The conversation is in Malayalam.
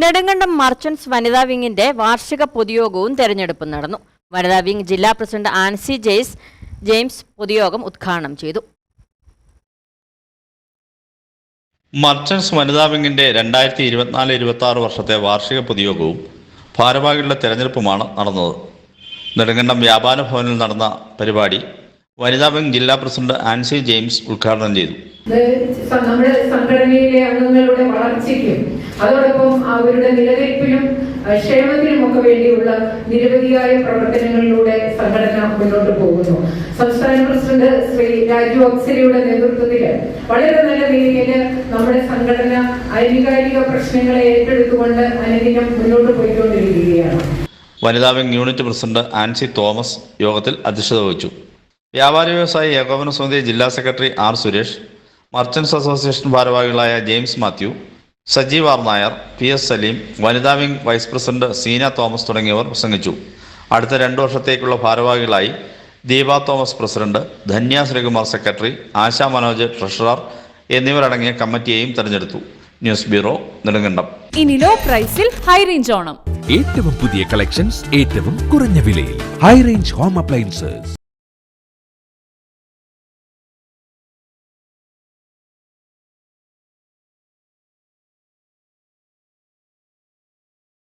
നെടുങ്കണ്ടം മർച്ചന്റ്സ് വനിതാ വിങ്ങിന്റെ വാർഷിക പൊതുയോഗവും തെരഞ്ഞെടുപ്പും നടന്നു. വനിതാ വിങ് ജില്ലാ പ്രസിഡന്റ് ആൻസി ജെയ്സ് ജെയിംസ് പൊതുയോഗം ഉദ്ഘാടനം ചെയ്തു. മർച്ചന്റ്സ് വനിതാ വിങ്ങിന്റെ രണ്ടായിരത്തി ഇരുപത്തിനാല് ഇരുപത്തി ആറ് വർഷത്തെ വാർഷിക പൊതുയോഗവും ഭാരവാഹികളുടെ തെരഞ്ഞെടുപ്പുമാണ് നടന്നത്. നെടുങ്കണ്ടം വ്യാപാര ഭവനിൽ നടന്ന പരിപാടി വനിതാ ബാങ്ക് ജില്ലാ പ്രസിഡന്റ് ആൻസി ജെയിംസ് ഉദ്ഘാടനം ചെയ്തു. നമ്മുടെ സംഘടനയിലെ അംഗങ്ങളുടെ വളർച്ചയ്ക്കും അതോടൊപ്പം അവരുടെ നിലനിൽപ്പിനും ക്ഷേമത്തിനും ഒക്കെ വേണ്ടിയുള്ള നിരവധിയായ പ്രവർത്തനങ്ങളിലൂടെ സംഘടന മുന്നോട്ട് പോകുന്നു. സംസ്ഥാന പ്രസിഡന്റ് ശ്രീ രാജു അക്സരിയുടെ നേതൃത്വത്തിൽ വളരെ നല്ല രീതിയിൽ നമ്മുടെ സംഘടന ഐതികാരിക പ്രശ്നങ്ങളെ ഏറ്റെടുത്തുകൊണ്ട് അനുദിനം മുന്നോട്ട് പോയിക്കൊണ്ടിരിക്കുകയാണ്. വനിതാ bank unit president Ancy Thomas യോഗത്തിൽ അധ്യക്ഷത വഹിച്ചു. വ്യാപാര വ്യവസായ ഏകോപന സമിതി ജില്ലാ secretary R Suresh merchants association ഭാരവാഹികളായ James Mathew Sajeev R Nair P S Saleem വനിതാ wing vice president Seena Thomas തുടങ്ങിയവർ പ്രസംഗിച്ചു. അടുത്ത രണ്ടു വർഷത്തേക്കുള്ള ഭാരവാഹികളായി Deepa Thomas president Dhanya Sreekumar secretary Asha Manoj treasurer എന്നിവരടങ്ങിയ കമ്മിറ്റിയെയും തെരഞ്ഞെടുത്തു. News bureau Nedumkandam. ഇനി ലോ പ്രൈസിൽ ഹൈ റേഞ്ച് ഓണം. ഏറ്റവും പുതിയ കളക്ഷൻസ് ഏറ്റവും കുറഞ്ഞ വിലയിൽ ഹൈ റേഞ്ച് ഹോം അപ്ലയൻസസ്.